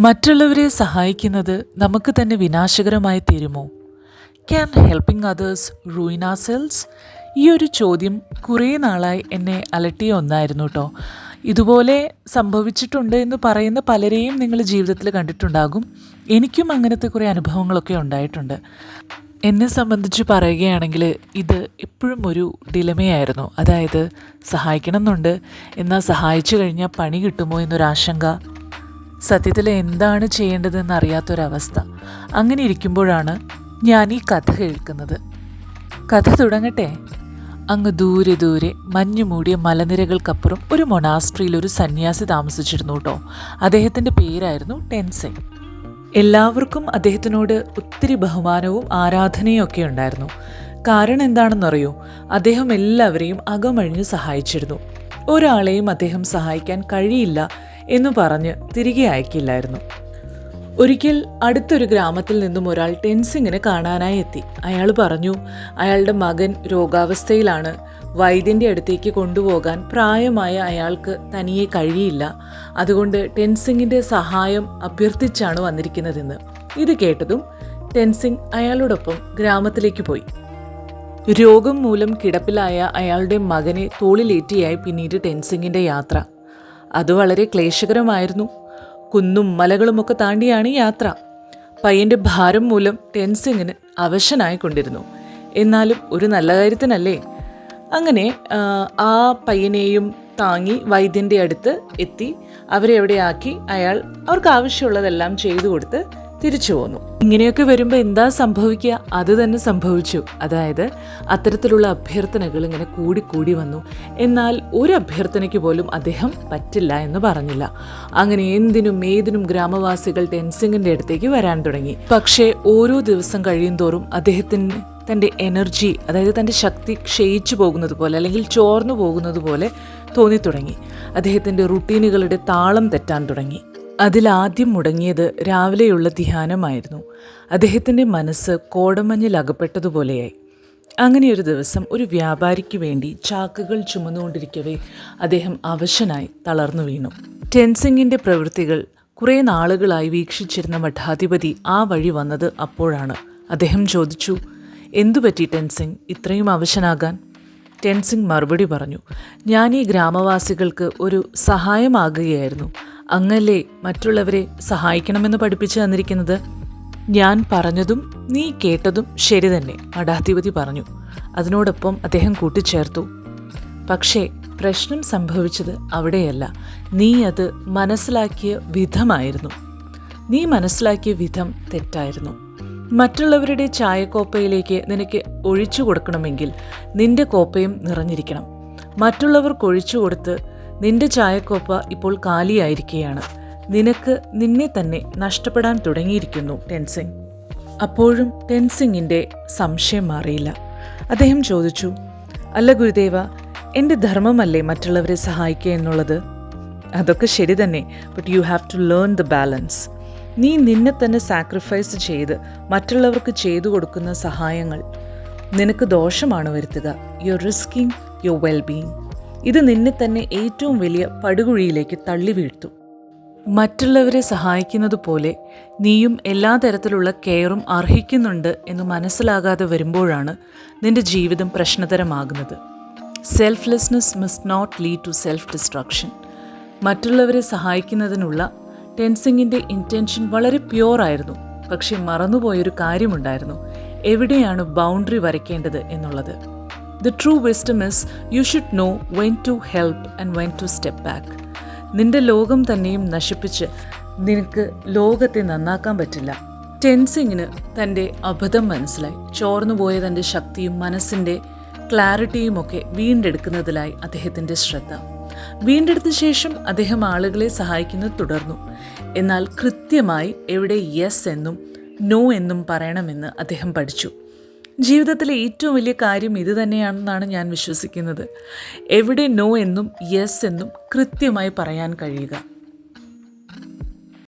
മറ്റുള്ളവരെ സഹായിക്കുന്നത് നമുക്ക് തന്നെ വിനാശകരമായി തീരുമോ? Can helping others ruin ourselves ഈ ഒരു ചോദ്യം കുറേ നാളായി എന്നെ അലട്ടിയ ഒന്നായിരുന്നു കേട്ടോ ഇതുപോലെ സംഭവിച്ചിട്ടുണ്ട് എന്ന് പറയുന്ന പലരെയും നിങ്ങൾ ജീവിതത്തിൽ കണ്ടിട്ടുണ്ടാകും. എനിക്കും അങ്ങനത്തെ കുറേ അനുഭവങ്ങളൊക്കെ ഉണ്ടായിട്ടുണ്ട്. എന്നെ സംബന്ധിച്ച് പറയുകയാണെങ്കിൽ ഇത് എപ്പോഴും ഒരു ഡിലമയായിരുന്നു അതായത് സഹായിക്കണം എന്നുണ്ട് എന്നാൽ സഹായിച്ചു കഴിഞ്ഞാൽ പണി കിട്ടുമോ എന്നൊരാശങ്ക. സത്യത്തിൽ എന്താണ് ചെയ്യേണ്ടതെന്ന് അറിയാത്തൊരവസ്ഥ അങ്ങനെ ഇരിക്കുമ്പോഴാണ് ഞാൻ ഈ കഥ കേൾക്കുന്നത്. കഥ തുടങ്ങട്ടെ. അങ്ങ് ദൂരെ ദൂരെ മഞ്ഞു മൂടിയ മലനിരകൾക്കപ്പുറം ഒരു മൊണാസ്ട്രിയിൽ ഒരു സന്യാസി താമസിച്ചിരുന്നു കേട്ടോ. അദ്ദേഹത്തിന്റെ പേരായിരുന്നു ടെൻസെ എല്ലാവർക്കും അദ്ദേഹത്തിനോട് ഒത്തിരി ബഹുമാനവും ആരാധനയും ഒക്കെ ഉണ്ടായിരുന്നു. കാരണം എന്താണെന്നറിയോ? അദ്ദേഹം എല്ലാവരെയും അകമഴിഞ്ഞ് സഹായിച്ചിരുന്നു. ഒരാളെയും അദ്ദേഹം സഹായിക്കാൻ കഴിയില്ല എന്ന് പറഞ്ഞ് തിരികെ അയക്കില്ലായിരുന്നു. ഒരിക്കൽ അടുത്തൊരു ഗ്രാമത്തിൽ നിന്നും ഒരാൾ ടെൻസിങ്ങിനെ കാണാനായി എത്തി. അയാൾ പറഞ്ഞു അയാളുടെ മകൻ രോഗാവസ്ഥയിലാണ്. വൈദ്യന്റെ അടുത്തേക്ക് കൊണ്ടുപോകാൻ പ്രായമായ അയാൾക്ക് തനിയെ കഴിയില്ല. അതുകൊണ്ട് ടെൻസിങ്ങിന്റെ സഹായം അഭ്യർത്ഥിച്ചാണ് വന്നിരിക്കുന്നതെന്ന്. ഇത് കേട്ടതും ടെൻസിങ് അയാളോടൊപ്പം ഗ്രാമത്തിലേക്ക് പോയി. രോഗം മൂലം കിടപ്പിലായ അയാളുടെ മകനെ തോളിലേറ്റിയായി പിന്നീട് ടെൻസിങ്ങിന്റെ യാത്ര. അത് വളരെ ക്ലേശകരമായിരുന്നു. കുന്നും മലകളുമൊക്കെ താണ്ടിയാണ് യാത്ര. പയ്യന്റെ ഭാരം മൂലം ടെൻസിങ്ങിന് അവശനായിക്കൊണ്ടിരുന്നു. എന്നാലും ഒരു നല്ല കാര്യത്തിനല്ലേ? അങ്ങനെ ആ, പയ്യനെയും താങ്ങി വൈദ്യന്റെ അടുത്ത് എത്തി. അവരെ എവിടെയാക്കി? അയാൾ അവർക്ക് ആവശ്യമുള്ളതെല്ലാം ചെയ്തു കൊടുത്ത് തിരിച്ചു പോന്നു. ഇങ്ങനെയൊക്കെ വരുമ്പോൾ എന്താ സംഭവിക്കുക? അത് തന്നെ സംഭവിച്ചു. അതായത് അത്തരത്തിലുള്ള അഭ്യർത്ഥനകൾ ഇങ്ങനെ കൂടിക്കൂടി കൂടി വന്നു. എന്നാൽ ഒരു അഭ്യർത്ഥനയ്ക്ക് പോലും അദ്ദേഹം പറ്റില്ല എന്ന് പറഞ്ഞില്ല. അങ്ങനെ എന്തിനും ഏതിനും ഗ്രാമവാസികൾ ടെൻസിങ്ങിന്റെ അടുത്തേക്ക് വരാൻ തുടങ്ങി. പക്ഷേ ഓരോ ദിവസം കഴിയും തോറും അദ്ദേഹത്തിന് തന്റെ എനർജി അതായത് തന്റെ ശക്തി ക്ഷയിച്ചു പോകുന്നത് പോലെ അല്ലെങ്കിൽ ചോർന്നു പോകുന്നത് പോലെ തോന്നിത്തുടങ്ങി. അദ്ദേഹത്തിന്റെ റുട്ടീനുകളുടെ താളം തെറ്റാൻ തുടങ്ങി. അതിലാദ്യം മുടങ്ങിയത് രാവിലെയുള്ള ധ്യാനമായിരുന്നു. അദ്ദേഹത്തിന്റെ മനസ്സ് കോടമഞ്ഞിൽ അകപ്പെട്ടതുപോലെയായി. അങ്ങനെ ഒരു ദിവസം ഒരു വ്യാപാരിക്ക് വേണ്ടി ചാക്കുകൾ ചുമന്നുകൊണ്ടിരിക്കവേ അദ്ദേഹം അവശനായി തളർന്നു വീണു. ടെൻസിങ്ങിന്റെ പ്രവൃത്തികൾ കുറേ നാളുകളായി വീക്ഷിച്ചിരുന്ന മഠാധിപതി ആ വഴി വന്നത് അപ്പോഴാണ്. അദ്ദേഹം ചോദിച്ചു എന്തുപറ്റി ടെൻസിങ്? ഇത്രയും അവശനാകാൻ? ടെൻസിങ് മറുപടി പറഞ്ഞു ഞാൻ ഈ ഗ്രാമവാസികൾക്ക് ഒരു സഹായമാകുകയായിരുന്നു. അങ്ങല്ലേ മറ്റുള്ളവരെ സഹായിക്കണമെന്ന് പഠിപ്പിച്ചു തന്നിരിക്കുന്നത്? ഞാൻ പറഞ്ഞതും നീ കേട്ടതും ശരി തന്നെ മഠാധിപതി പറഞ്ഞു. അതിനോടൊപ്പം അദ്ദേഹം കൂട്ടിച്ചേർത്തു. പക്ഷേ പ്രശ്നം സംഭവിച്ചത് അവിടെയല്ല. നീ അത് മനസ്സിലാക്കിയ വിധമായിരുന്നു. നീ മനസ്സിലാക്കിയ വിധം തെറ്റായിരുന്നു. മറ്റുള്ളവരുടെ ചായക്കോപ്പയിലേക്ക് നിനക്ക് ഒഴിച്ചു കൊടുക്കണമെങ്കിൽ നിന്റെ കോപ്പയും നിറഞ്ഞിരിക്കണം. മറ്റുള്ളവർക്ക് ഒഴിച്ചു കൊടുത്ത് നിന്റെ ചായക്കോപ്പ ഇപ്പോൾ കാലിയായിരിക്കുകയാണ് നിനക്ക് നിന്നെ തന്നെ നഷ്ടപ്പെടാൻ തുടങ്ങിയിരിക്കുന്നു ടെൻസിങ്. അപ്പോഴും ടെൻസിങ്ങിന്റെ സംശയം മാറിയില്ല. അദ്ദേഹം ചോദിച്ചു അല്ല ഗുരുദേവ എന്റെ ധർമ്മമല്ലേ മറ്റുള്ളവരെ സഹായിക്കുക എന്നുള്ളത്? അതൊക്കെ ശരി തന്നെ but you have to learn the balance നീ നിന്നെ തന്നെ സാക്രിഫൈസ് ചെയ്ത് മറ്റുള്ളവർക്ക് ചെയ്തു കൊടുക്കുന്ന സഹായങ്ങൾ. നിനക്ക് ദോഷമാണ് വരുത്തുക. യുവർ റിസ്കിങ് യുവർ വെൽബീങ് ഇത് നിന്നെ തന്നെ ഏറ്റവും വലിയ പടുകുഴിയിലേക്ക് തള്ളി വീഴ്ത്തും. മറ്റുള്ളവരെ സഹായിക്കുന്നത് പോലെ നീയും എല്ലാ തരത്തിലുള്ള കെയറും അർഹിക്കുന്നുണ്ട് എന്ന് മനസ്സിലാകാതെ വരുമ്പോഴാണ് നിന്റെ ജീവിതം പ്രശ്നതരമാകുന്നത്. Selflessness must not lead to self destruction മറ്റുള്ളവരെ സഹായിക്കുന്നതിനുള്ള ടെൻസിങ്ങിന്റെ ഇന്റൻഷൻ വളരെ പ്യുവർ ആയിരുന്നു. പക്ഷെ മറന്നുപോയൊരു കാര്യമുണ്ടായിരുന്നു. എവിടെയാണ് ബൗണ്ടറി വരയ്ക്കേണ്ടത് എന്നുള്ളത്? The true wisdom is you should know when to help and when to step back നിന്റെ ലോകം തന്നെയും നശിപ്പിച്ച് നിനക്ക് ലോകത്തെ നന്നാക്കാൻ പറ്റില്ല. ടെൻസിങ്ങിന് തന്റെ അബദ്ധം മനസ്സിലായി. ചോർന്നുപോയ തന്റെ ശക്തിയും മനസ്സിന്റെ ക്ലാരിറ്റിയും ഒക്കെ വീണ്ടെടുക്കുന്നതിലായി അദ്ദേഹത്തിന്റെ ശ്രദ്ധ. വീണ്ടെടുത്ത ശേഷം അദ്ദേഹം ആളുകളെ സഹായിക്കുന്നത് തുടർന്നു. എന്നാൽ കൃത്യമായി എവിടെ യെസ് എന്നും നോ എന്നും പറയണമെന്ന് അദ്ദേഹം പഠിച്ചു. ജീവിതത്തിലെ ഏറ്റവും വലിയ കാര്യം ഇത് തന്നെയാണെന്നാണ് ഞാൻ വിശ്വസിക്കുന്നത്. എവിടെ നോ എന്നും യെസ് എന്നും കൃത്യമായി പറയാൻ കഴിയുക.